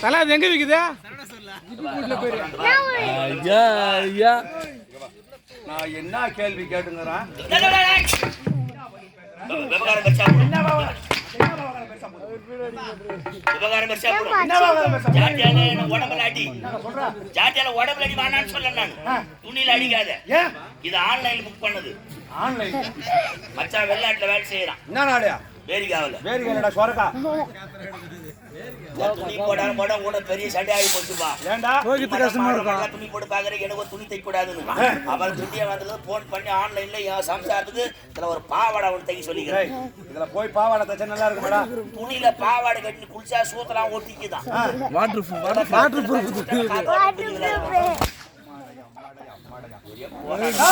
தலை அது எங்க விக்குது நான் என்ன கேள்வி கேட்டுங்கிறேன்? உடம்புல அடி? ஜாட்டியால உடம்புல அடி வேணான்னு சொல்ல நான். துணியில அடிக்காத. ஏன்? இது ஆன்லைன்ல புக் பண்ணது. ஆன்லைன். மச்சான் வெளிநாட்டுல வேலை செய்யறான். என்ன நாடியா வேரிகாவில் வேறு கேளுடா சொரக்கா துணி போடாம போட கூட பெரிய சண்டை ஆகி போச்சுப்பா. ஏன்டா? போய்கிட்டு கஷ்டமா இருக்கும் துணி போட்டு பாக்குறேன் எனக்கு ஒரு துணி தைக்க கூடாதுன்னு. அவள் துணியை வந்தது போன் பண்ணி ஆன்லைன்ல என் சம்சாரத்துக்கு இதுல ஒரு பாவாடை ஒன்று தைக்க சொல்லிக்கிறேன். இதுல போய் பாவாடை தச்சா நல்லா இருக்குமாடா? துணியில பாவாடை கட்டி குளிச்சா சூத்தலாம் ஒட்டிக்குதான். வாட்டர் வாட்டர் வாட்டர் ப்ரூஃப் ஏய், உங்ககிட்ட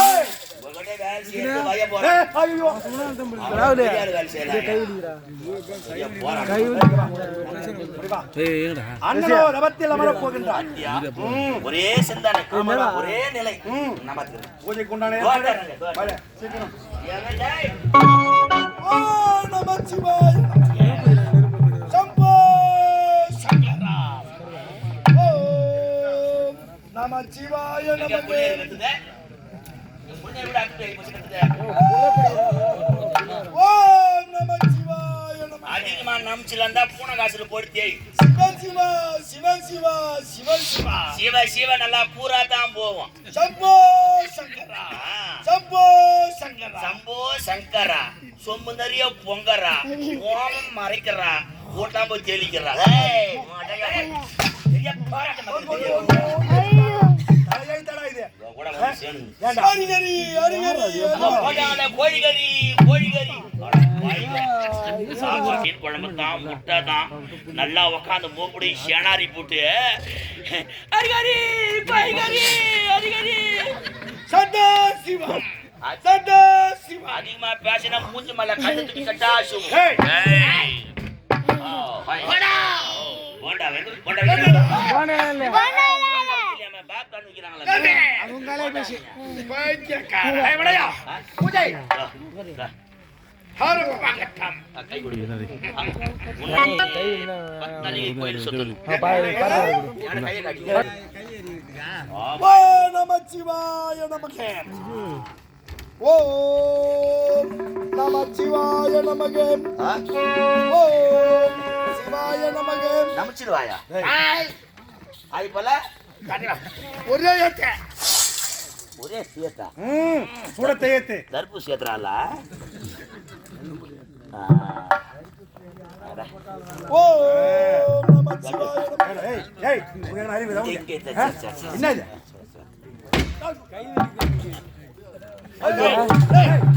ஒரே சிந்தனை ஒரே நிலை நமக்கு பூஜைக்கு உண்டான சம்போ நமச்சிவாய அதிகமா நம்பிச்சுல இருந்தா பூனை காசுல போட்டு தேய் சிவ சிவா சிவ சிவா சிவ. சிவா சிவ சிவ நல்லா பூரா தான் போவோம். சம்போ சங்கரா. சம்போ சங்கரா. சம்போ சங்கரா. சொம்பு நிறைய பொங்கரா. ஓமம் மறைக்கிறா. கூட்டாம் போய் தெளிக்கிறா. ஏய், கோழிக்கறி சாப்பாடு மீன் குழம்பு தான் முட்டை தான். நல்லா உக்காந்து மூப்படி சேனாரி போட்டு அரிகரி சதா சதா அதிகமா பேசினா மூஞ்சி மேல கட்டா. போண்டா போண்டா பண்ணி வைக்கிறாங்களே. அவங்களே பேசி. விடையா பூஜை. நமச்சிவாய நமகே. ஓம் நமச்சிவாய நமகே. ஓம் சிவாய நமகே. நமச்சிடுவாயா ஏய், ஆய் போல? ஒரே ஏத்த. ஒரே சேத்தா. ம் சுடத்தை ஏத்து. தர்பு நமச்சிவாய நமகே ஏய் ஏய் என்ன இது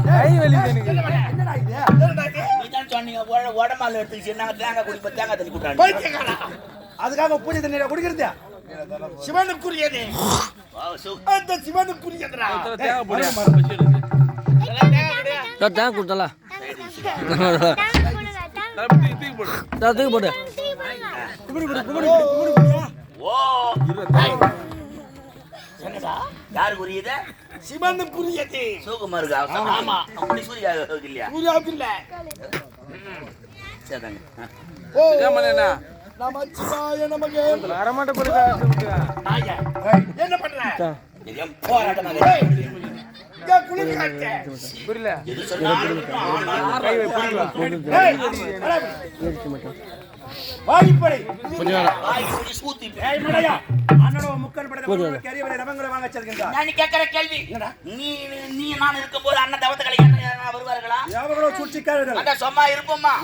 கை வலி எனக்கு என்னடா இது? நீதான் சொன்னீங்க உட- உடம்பால எடுத்துக்கிச்சு நாங்க தேங்காய் குடிப்போம் தேங்காய் தண்ணி பைத்தியக்காரா? அதுக்காக பூஜை தண்ணீரை குடிக்கிறது? சிவனுக்குரியது. அந்த சிவனுக்குரியதுடா. தேங்க கொடுத்தல தூக்கி போட்டு ஓ என்னடா யாருக்கு உரியது சிவனுக்குரியது. சூகுமாருக்கு ஆமா. அப்படி சூர்யா இல்லையா? சூர்யாவுக்கு இல்ல. ஓ. நமச்சிவாய நமகே. நாயே, ஏய், என்ன பண்ற? போராட்டம் புரியல? வச்சிருக்கின்றார் நான் கேட்கிற கேள்வி? நீ நீ நான் இருக்கும்போது அண்ணன் தவத்த கலைக்கு அண்ணன் வருவார்களா? சூழ்ச்சிக்காரர்கள். அதான் சும்மா இருப்போம்மா.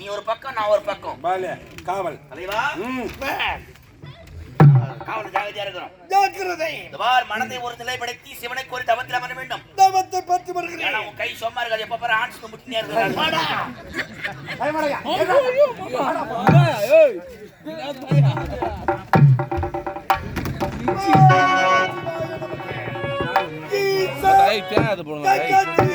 நீ ஒரு பக்கம் நான் ஒரு பக்கம். பாலே காவல். தலைவா. காவல் ஜாகிரதையா இருக்கிறோம் ஜாக்கிரதை. இந்த பார் மனதை ஒரு நிலைப்படுத்தி சிவனை கோரி தவத்தில் அமர வேண்டும். தவத்தை பற்றி ஏன்னா வருகிறேன் உன் கை சும்மா இருக்காது. எப்ப பாரு ஆன்ஸ் முட்டினே தேங்காய் போடுங்க